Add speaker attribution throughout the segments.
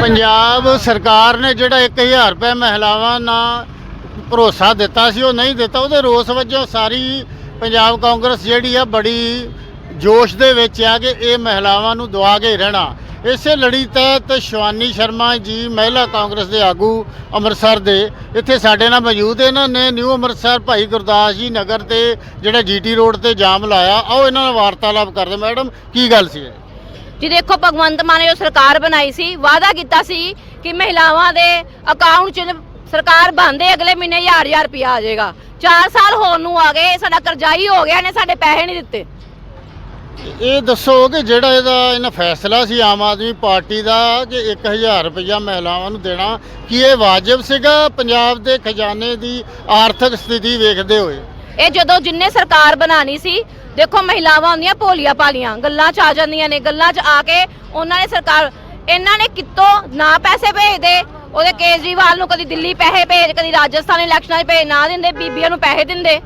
Speaker 1: ਪੰਜਾਬ ਸਰਕਾਰ ਨੇ ਜਿਹੜਾ 1000 ਰੁਪਏ ਮਹਿਲਾਵਾਂ ਨਾਲ ਭਰੋਸਾ ਦਿੱਤਾ ਸੀ, ਉਹ ਨਹੀਂ ਦਿੱਤਾ। ਉਹਦੇ ਰੋਸ ਵਜੋਂ ਸਾਰੀ ਪੰਜਾਬ ਕਾਂਗਰਸ ਜਿਹੜੀ ਆ, ਬੜੀ ਜੋਸ਼ ਦੇ ਵਿੱਚ ਆ ਕਿ ਇਹ ਮਹਿਲਾਵਾਂ ਨੂੰ ਦਵਾ ਕੇ ਰਹਿਣਾ। ਇਸੇ ਲੜੀ ਤਹਿਤ ਸ਼ਵਾਨੀ ਸ਼ਰਮਾ ਜੀ ਮਹਿਲਾ ਕਾਂਗਰਸ ਦੇ ਆਗੂ ਅੰਮ੍ਰਿਤਸਰ ਦੇ, ਇੱਥੇ ਸਾਡੇ ਨਾਲ ਮੌਜੂਦ ਇਹਨਾਂ ਨੇ ਨਿਊ ਅੰਮ੍ਰਿਤਸਰ ਭਾਈ ਗੁਰਦਾਸ ਜੀ ਨਗਰ ਤੇ ਜਿਹੜਾ ਜੀਟੀ ਰੋਡ ਤੇ ਜਾਮ ਲਾਇਆ। ਆਓ ਇਹਨਾਂ ਨਾਲ ਵਾਰਤਾਲਾਪ ਕਰਦੇ। ਮੈਡਮ, ਕੀ ਗੱਲ ਸੀ
Speaker 2: ਜੀ ਦੇਖੋ ਭਗਵੰਤ ਮਾਨ ਨੇ ਜੋ ਸਰਕਾਰ ਬਣਾਈ ਸੀ ਵਾਅਦਾ ਕੀਤਾ ਸੀ ਕਿ ਮਹਿਲਾਵਾਂ ਦੇ ਅਕਾਊਂਟ 'ਚ ਸਰਕਾਰ ਬੰਦੇ ਅਗਲੇ ਮਹੀਨੇ ਹਜ਼ਾਰ ਹਜ਼ਾਰ ਰੁਪਇਆ ਆ ਜਾਏਗਾ। 4 ਸਾਲ ਹੋਣ ਨੂੰ ਆ ਗਏ ਸਾਡਾ ਕਰਜ਼ਾਈ ਹੋ ਗਿਆ ਨੇ ਸਾਡੇ ਪੈਸੇ ਨਹੀਂ ਦਿੱਤੇ।
Speaker 1: ਇਹ ਦੱਸੋ ਕਿ ਜਿਹੜਾ ਇਹਦਾ ਇਹਨਾਂ ਫੈਸਲਾ ਸੀ ਆਮ ਆਦਮੀ ਪਾਰਟੀ ਦਾ ਕਿ 1000 ਰੁਪਇਆ ਮਹਿਲਾਵਾਂ ਨੂੰ ਦੇਣਾ ਕੀ ਇਹ ਵਾਜਬ ਸੀਗਾ? ਪੰਜਾਬ ਦੇ ਖਜ਼ਾਨੇ ਦੀ ਆਰਥਿਕ ਸਥਿਤੀ ਵੇਖਦੇ ਹੋਏ।
Speaker 2: ਇਹ ਜਦੋਂ ਜਿੰਨੇ ਸਰਕਾਰ ਬਣਾਣੀ ਸੀ ਦੇਖੋ, ਮਹਿਲਾਵਾਂ ਹੁੰਦੀਆਂ, ਭੋਲੀਆਂ ਭਾਲੀਆਂ। ਗੱਲਾਂ 'ਚ ਆ ਜਾਂਦੀਆਂ ਨੇ, ਗੱਲਾਂ 'ਚ ਆ ਕੇ ਉਹਨਾਂ ਨੇ ਸਰਕਾਰ ਇਹਨਾਂ ਨੇ ਕਿੱਤੋਂ ਨਾ ਪੈਸੇ ਭੇਜਦੇ? ਉਹਦੇ ਕੇਜਰੀਵਾਲ ਨੂੰ ਕਦੀ ਦਿੱਲੀ ਪੈਸੇ ਭੇਜ, ਕਦੀ ਰਾਜਸਥਾਨ ਇਲੈਕਸ਼ਨਾਂ 'ਚ ਭੇਜ, ਨਾ ਦਿੰਦੇ, ਬੀਬੀਆਂ ਨੂੰ ਪੈਸੇ ਦਿੰਦੇ।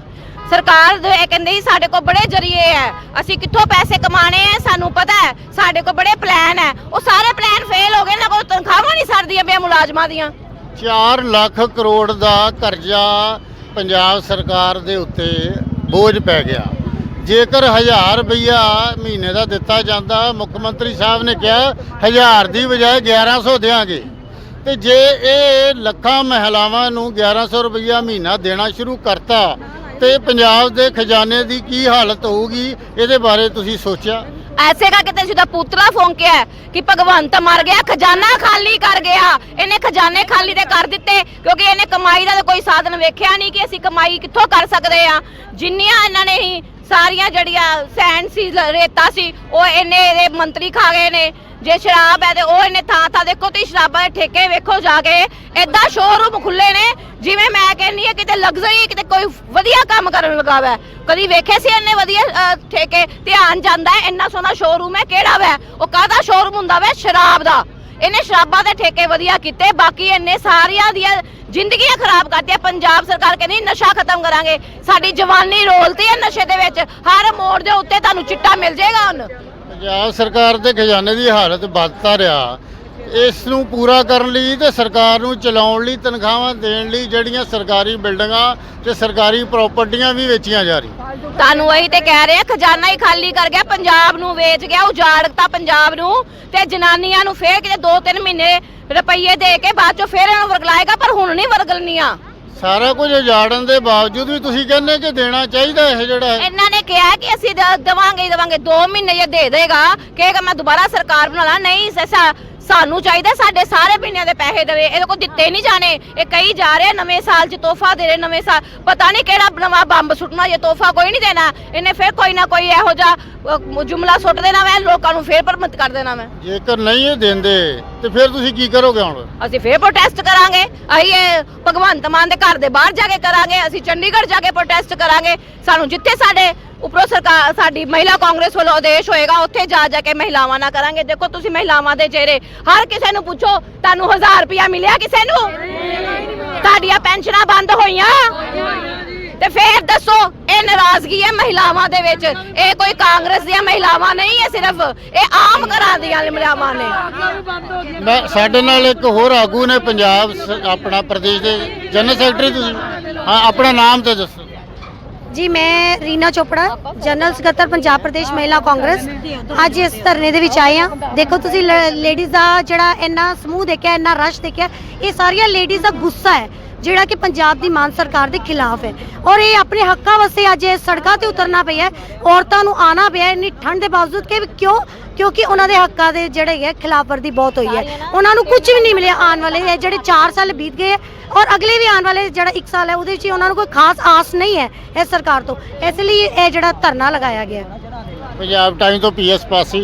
Speaker 2: ਸਰਕਾਰ ਦੇ ਇਹ ਕਹਿੰਦੇ ਸੀ, ਸਾਡੇ ਕੋਲ ਬੜੇ ਜਰੀਏ ਹੈ। ਅਸੀਂ ਕਿੱਥੋਂ ਪੈਸੇ ਕਮਾਣੇ ਹੈ? ਸਾਨੂੰ ਪਤਾ ਹੈ, ਸਾਡੇ ਕੋਲ ਬੜੇ ਪਲਾਨ ਹੈ। ਉਹ ਸਾਰੇ ਪਲਾਨ ਫੇਲ ਹੋ ਗਏ ਨਾ ਕੋਈ ਤਨਖਾਹਾਂ ਨਹੀਂ ਸਰਦੀਆਂ ਪਿਆ ਮੁਲਾਜ਼ਮਾਂ ਦੀਆਂ।
Speaker 1: 4 ਲੱਖ ਕਰੋੜ ਦਾ ਕਰਜ਼ਾ ਪੰਜਾਬ ਸਰਕਾਰ ਦੇ ਉੱਤੇ ਬੋਝ ਪੈ ਗਿਆ। ਜੇਕਰ 1000 ਰੁਪਇਆ ਮਹੀਨੇ ਦਾ ਦਿੱਤਾ ਜਾਂਦਾ, ਮੁੱਖ ਮੰਤਰੀ ਸਾਹਿਬ ਨੇ ਕਿਹਾ 1000 ਦੀ ਬਜਾਏ 1100 ਦੇਵਾਂਗੇ ਤੇ ਜੇ ਇਹ ਲੱਖਾਂ ਮਹਿਲਾਵਾਂ ਨੂੰ 1100 ਰੁਪਇਆ ਮਹੀਨਾ ਦੇਣਾ ਸ਼ੁਰੂ ਕਰਤਾ, ਤੇ ਪੰਜਾਬ ਦੇ ਖਜ਼ਾਨੇ ਦੀ ਕੀ ਹਾਲਤ ਹੋਊਗੀ? ਇਹਦੇ ਬਾਰੇ ਤੁਸੀਂ ਸੋਚਿਆ?
Speaker 2: ਐਸੇ ਕਰਕੇ ਤੇ ਸਿੱਧਾ ਪੁੱਤਰਾ ਫੋਂਕਿਆ ਹੈ ਕਿ ਭਗਵੰਤ ਮਰ ਗਿਆ, ਖਜ਼ਾਨਾ ਖਾਲੀ ਕਰ ਗਿਆ। ਇਹਨੇ ਖਜ਼ਾਨੇ ਖਾਲੀ ਤੇ ਕਰ ਦਿੱਤੇ, ਕਿਉਂਕਿ ਇਹਨੇ ਕਮਾਈ ਦਾ ਕੋਈ ਸਾਧਨ ਵੇਖਿਆ ਨਹੀਂ ਕਿ ਅਸੀਂ ਕਮਾਈ ਕਿੱਥੋਂ ਕਰ ਸਕਦੇ ਆ ਜਿੰਨੀਆਂ ਇਹਨਾਂ ਨੇ ਹੀ ਸਾਰੀਆਂ ਜਿਹੜੀਆਂ ਸੈਂਡ ਸੀ ਰੇਤਾ ਸੀ, ਉਹ ਇਹਨੇ ਇਹਦੇ ਮੰਤਰੀ ਖਾ ਗਏ ਨੇ। ਜੇ ਸ਼ਰਾਬ ਹੈ ਤੇ ਉਹ ਇਹਨੇ ਥਾਂ ਥਾਂ ਦੇਖੋ ਤੇ ਸ਼ਰਾਬਾਂ ਦੇ ਠੇਕੇ ਵੇਖੋ ਜਾ ਕੇ। ਏਦਾਂ ਸ਼ੋਰੂਮ ਖੁੱਲੇ ਨੇ, ਜਿਵੇਂ ਮੈਂ ਕਹਿੰਨੀ ਆ ਕਿਤੇ ਲਗਜ਼ਰੀ ਕਿਤੇ ਕੋਈ ਵਧੀਆ ਕੰਮ ਕਰਨ ਲੱਗਾ ਵੈ। ਕਦੀ ਵੇਖੇ ਸੀ ਇੰਨੇ ਵਧੀਆ ਠੇਕੇ? ਧਿਆਨ ਜਾਂਦਾ ਇੰਨਾ ਸੋਹਣਾ ਸ਼ੋਰੂਮ ਹੈ, ਕਿਹੜਾ ਵੈ? ਉਹ ਕਾਹਦਾ ਸ਼ੋਰੂਮ ਹੁੰਦਾ ਵੈ? ਸ਼ਰਾਬ ਦਾ। ਇਹਨੇ ਸ਼ਰਾਬਾਂ ਦੇ ਠੇਕੇ ਵਧੀਆ ਕੀਤੇ, ਬਾਕੀ ਇਹਨੇ ਸਾਰੀਆਂ ਦੀਆਂ ਜ਼ਿੰਦਗੀਆਂ ਖਰਾਬ ਕਰਤੀਆਂ ਪੰਜਾਬ ਸਰਕਾਰ ਕਹਿੰਦੀ ਨਸ਼ਾ ਖਤਮ ਕਰਾਂਗੇ। ਸਾਡੀ ਜਵਾਨੀ ਰੋਲਦੀ ਹੈ ਨਸ਼ੇ ਦੇ ਵਿੱਚ। ਹਰ ਮੋੜ ਦੇ ਉੱਤੇ ਤੁਹਾਨੂੰ ਚਿੱਟਾ ਮਿਲ ਜਾਏਗਾ ਹੁਣ।
Speaker 1: ਪੰਜਾਬ ਸਰਕਾਰ ਦੇ ਖਜ਼ਾਨੇ ਦੀ ਹਾਲਤ ਬਦਤਰ ਰਿਹਾ। ਇਸ ਨੂੰ ਪੂਰਾ ਕਰਨ ਲਈ ਤੇ ਸਰਕਾਰ ਨੂੰ ਚਲਾਉਣ ਲਈ ਤਨਖਾਹਾਂ ਦੇਣ ਲਈ ਜਿਹੜੀਆਂ ਸਰਕਾਰੀ ਬਿਲਡਿੰਗਾਂ ਤੇ ਸਰਕਾਰੀ ਪ੍ਰਾਪਰਟੀਆਂ ਵੀ ਵੇਚੀਆਂ ਜਾ ਰਹੀਆਂ।
Speaker 2: ਤੁਹਾਨੂੰ ਇਹੀ ਤੇ ਕਹਿ ਰਹੇ ਆ ਖਜ਼ਾਨਾ ਹੀ ਖਾਲੀ ਕਰ ਗਿਆ ਪੰਜਾਬ ਨੂੰ ਵੇਚ ਗਿਆ ਉਜਾੜਤਾ ਪੰਜਾਬ ਨੂੰ ਤੇ ਜਨਾਨੀਆਂ ਨੂੰ ਫੇਰ ਕਿਤੇ 2-3 ਮਹੀਨੇ ਰੁਪਈਏ ਦੇ ਕੇ ਬਾਅਦ ਚੋਂ ਫੇਰ ਇਹਨੂੰ ਵਰਗਲਾਏਗਾ ਪਰ ਹੁਣ ਨਹੀਂ ਵਰਗਲਣੀਆਂ
Speaker 1: ਸਾਰਾ ਕੁਝ ਉਜਾੜਨ ਦੇ ਬਾਵਜੂਦ ਵੀ ਤੁਸੀਂ ਕਹਿੰਦੇ ਕਿ ਦੇਣਾ ਚਾਹੀਦਾ ਇਹ ਜਿਹੜਾ
Speaker 2: ਇਹਨਾਂ ਨੇ ਕਿਹਾ ਕਿ ਅਸੀਂ ਦੇਵਾਂਗੇ ਹੀ ਦੇਵਾਂਗੇ 2 ਮਹੀਨੇ ਜੇ ਦੇ ਦੇਗਾ ਕਹੇਗਾ ਮੈਂ ਦੁਬਾਰਾ ਸਰਕਾਰ ਬਣਾ ਲਾਂ ਨਹੀਂ ਸਸਾ ਸਾਨੂੰ ਚਾਹੀਦਾ ਸਾਡੇ ਸਾਰੇ ਮਹੀਨਿਆਂ ਦੇ ਪੈਸੇ ਦੇਵੇ। ਇਹਦੇ ਕੋਲ ਦਿੱਤੇ ਨਹੀਂ ਜਾਣੇ। ਇਹ ਕਈ ਜਾ ਰਹੇ ਆ ਨਵੇਂ ਸਾਲ 'ਚ ਤੋਹਫਾ ਦੇ ਰਹੇ ਨਵੇਂ ਸਾਲ। ਪਤਾ ਨਹੀਂ ਕਿਹੜਾ ਨਵਾਂ ਬੰਬ ਸੁੱਟਣਾ ਜੇ ਤੋਹਫਾ ਕੋਈ ਨਹੀਂ ਦੇਣਾ ਇਹਨੇ ਫਿਰ ਕੋਈ ਨਾ ਕੋਈ ਇਹੋ ਜਿਹਾ ਅਹ, ਜੁਮਲਾ ਸੁੱਟ ਦੇਣਾ ਮੈਂ ਲੋਕਾਂ ਨੂੰ ਫੇਰ ਪਰਮਤ ਕਰ ਦੇਣਾ ਮੈਂ
Speaker 1: ਜੇਕਰ ਨਹੀਂ ਇਹ ਦਿੰਦੇ ਤੇ ਫਿਰ ਤੁਸੀਂ ਕੀ ਕਰੋਗੇ ਹੁਣ?
Speaker 2: ਅਸੀਂ ਫੇਰ ਪ੍ਰੋਟੈਸਟ ਕਰਾਂਗੇ। ਅਸੀਂ ਇਹ ਭਗਵੰਤ ਮਾਨ ਦੇ ਘਰ ਦੇ ਬਾਹਰ ਜਾ ਕੇ ਕਰਾਂਗੇ। ਅਸੀਂ ਚੰਡੀਗੜ੍ਹ ਜਾ ਕੇ ਪ੍ਰੋਟੈਸਟ ਕਰਾਂਗੇ। ਸਾਨੂੰ ਜਿੱਥੇ ਸਾਡੇ ਉੱਪਰੋਂ ਸਰਕਾਰ ਸਾਡੀ ਮਹਿਲਾ ਕਾਂਗਰਸ ਵੱਲੋਂ ਆਦੇਸ਼ ਹੋਏਗਾ ਉੱਥੇ ਜਾ ਜਾ ਕੇ ਮਹਿਲਾਵਾਂ ਨਾਲ ਕਰਾਂਗੇ। ਦੇਖੋ ਤੁਸੀਂ ਮਹਿਲਾਵਾਂ ਦੇ ਚਿਹਰੇ ਹਰ ਕਿਸੇ ਨੂੰ ਪੁੱਛੋ ਤੁਹਾਨੂੰ 1000 ਰੁਪਇਆ ਮਿਲਿਆ ਕਿਸੇ ਨੂੰ? ਤੁਹਾਡੀਆਂ ਪੈਨਸ਼ਨਾਂ ਬੰਦ ਹੋਈਆਂ। ਨਾਰਾਜ਼ਗੀ ਹੈ ਮਹਿਲਾਵਾਂ ਦੇ ਵਿੱਚ। ਇਹ ਕੋਈ ਕਾਂਗਰਸ ਦੀਆਂ ਮਹਿਲਾਵਾਂ ਨਹੀਂ ਹੈ ਸਿਰਫ ਇਹ ਆਮ ਘਰਾਂ ਦੀਆਂ ਮਹਿਲਾਵਾਂ ਨੇ।
Speaker 1: ਮੈਂ ਸਾਡੇ ਨਾਲ ਇੱਕ ਹੋਰ ਆਗੂ ਨੇ ਪੰਜਾਬ ਸ- ਆਪਣਾ ਪ੍ਰਦੇਸ਼ ਦੇ ਜਨਰਲ ਸੈਕਟਰੀ ਤੁਸੀਂ? ਹਾਂ ਆਪਣਾ ਨਾਮ ਤੇ ਦੱਸੋ।
Speaker 3: ਜੀ ਮੈਂ ਰੀਨਾ ਚੋਪੜਾ ਜਨਰਲ ਸਕੱਤਰ ਪੰਜਾਬ ਪ੍ਰਦੇਸ਼ ਮਹਿਲਾ ਕਾਂਗਰਸ। ਅੱਜ ਇਸ ਧਰਨੇ ਦੇ ਵਿੱਚ ਆਏ ਆ ਦੇਖੋ ਤੁਸੀਂ ਲੇਡੀਜ਼ ਦਾ ਜਿਹੜਾ ਇੰਨਾ ਸਮੂਹ ਦੇਖਿਆ ਇੰਨਾ ਰਸ਼ ਦੇਖਿਆ ਇਹ ਸਾਰੀਆਂ ਲੇਡੀਜ਼ ਦਾ ਗੁੱਸਾ ਹੈ। ਜਿਹੜਾ ਕਿ ਪੰਜਾਬ ਦੀ ਮਾਨ ਸਰਕਾਰ ਦੇ ਖਿਲਾਫ ਹੈ। ਔਰ ਇਹ ਆਪਣੇ ਹੱਕਾਂ ਵਾਸਤੇ ਅੱਜ ਇਹ ਸੜਕਾਂ ਤੇ ਉਤਰਨਾ ਪਿਆ ਹੈ। ਔਰਤਾਂ ਨੂੰ ਆਣਾ ਪਿਆ ਇੰਨੀ ਠੰਡ ਦੇ ਬਾਵਜੂਦ ਕਿ ਕਿਉਂ? ਕਿਉਂਕਿ ਉਹਨਾਂ ਦੇ ਹੱਕਾਂ ਦੇ ਜਿਹੜੇ ਹੈ ਖਿਲਾਫ ਵਰਦੀ ਬਹੁਤ ਹੋਈ ਹੈ। ਉਹਨਾਂ ਨੂੰ ਕੁਝ ਵੀ ਨਹੀਂ ਮਿਲਿਆ ਆਉਣ ਵਾਲੇ। ਇਹ ਜਿਹੜੇ 4 ਸਾਲ ਬੀਤ ਗਏ ਔਰ ਅਗਲੇ ਵੀ ਆਉਣ ਵਾਲੇ ਜਿਹੜਾ 1 ਸਾਲ ਹੈ ਉਹਦੇ ਵਿੱਚ ਉਹਨਾਂ ਨੂੰ ਕੋਈ ਖਾਸ ਆਸ ਨਹੀਂ ਹੈ ਇਸ ਸਰਕਾਰ ਤੋਂ। ਇਸ ਲਈ ਇਹ ਜਿਹੜਾ ਧਰਨਾ ਲਗਾਇਆ ਗਿਆ
Speaker 1: ਪੰਜਾਬ ਟਾਈਮ ਤੋਂ ਪੀਐਸ ਪਾਸੀ